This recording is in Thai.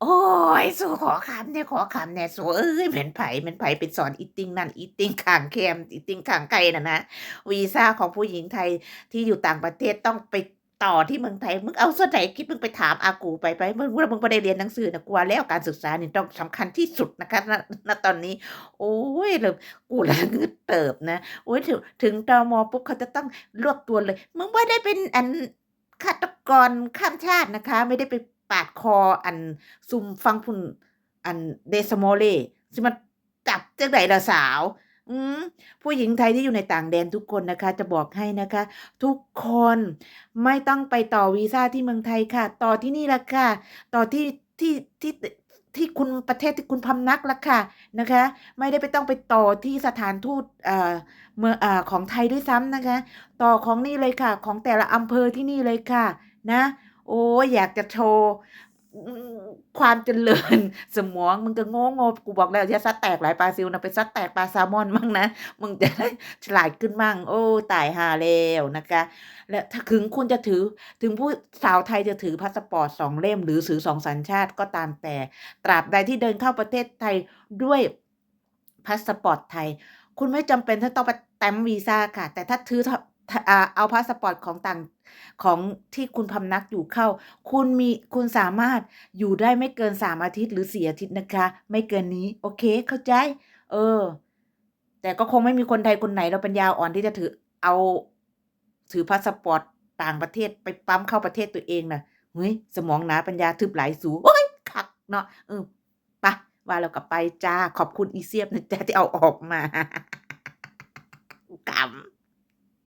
โอ้ยสู่ขอคำเนี่ยขอคำเนี่ยสู่เอ้ยเหม็นไผเหม็นไผ่เป็นสอนอีติงนั่นอีติงขางแคมอีติงขางไกลน่ะนะวีซ่าของผู้หญิงไทยที่อยู่ต่างประเทศต้องไปต่อที่เมืองไทยมึงเอาส่วนไหนคิดมึงไปถามอากูไปไปมึงว่ามึงไม่ได้เรียนหนังสือนะกลัวแล้วการศึกษานี่ต้องสำคัญที่สุดนะคะณณตอนนี้ โอ้ยเลยกูละงึดเติบนะโอ้ยถึงถึงตมปุ๊บเขาจะต้องรวบตัวเลย มึงไม่ได้เป็นอันฆาตกรข้ามชาตินะคะ ไม่ได้ไป ปาดคออันซุมฟังพุ่นอันเดสโมเลสิมาจับเจังไหนละสาวอืมผู้หญิงไทยที่อยู่ในต่างแดนทุกคนนะคะ จะบอกให้นะคะ ทุกคนไม่ต้องไปต่อวีซ่าที่เมืองไทยค่ะ ต่อที่นี่ละค่ะ ต่อที่ที่ที่ที่คุณประเทศที่คุณพำนักละค่ะนะคะ ไม่ได้ไปต้องไปต่อที่สถานทูตเอ่อเมืองอ่าของไทยด้วยซ้ำนะคะ ต่อของนี่เลยค่ะ ของแต่ละอำเภอที่นี่เลยค่ะ นะ โอ้อยากจะโชว์ความเจริญสมองมึงก็โง่โง่กูบอกแล้วอย่าซัดแตกหลายปลาซิวนะไปซัดแตกปลาแซลมอนมั่งนะมึงจะได้ฉลาดขึ้นมั่ง โอ้ตายหาแล้วนะคะ และถ้าถึงคุณจะถือถึงผู้สาวไทยจะถือพาสปอร์ตสองเล่ม หรือถือสองสัญชาติก็ตามแต่ ตราบใดที่เดินเข้าประเทศไทยด้วยพาสปอร์ตไทย คุณไม่จำเป็นที่ต้องไปแต้มวีซ่าค่ะ แต่ถ้าถือ เอาพาสปอร์ตของต่างของที่คุณพำนักอยู่เข้า คุณมีคุณสามารถอยู่ได้ไม่เกินสามอาทิตย์หรือสี่อาทิตย์นะคะ ไม่เกินนี้โอเคเข้าใจ เออ แต่ก็คงไม่มีคนไทยคนไหนเราปัญญาอ่อนที่จะถือเอาถือพาสปอร์ตต่างประเทศไปปั๊มเข้าประเทศตัวเองนะเฮ้ยสมองหนาปัญญาทึบหลายสูโอ้ยคักเนาะเออไปะว่าเรากลับไปจ้าขอบคุณอีเซียบนะจ้าที่เอาออกมากำ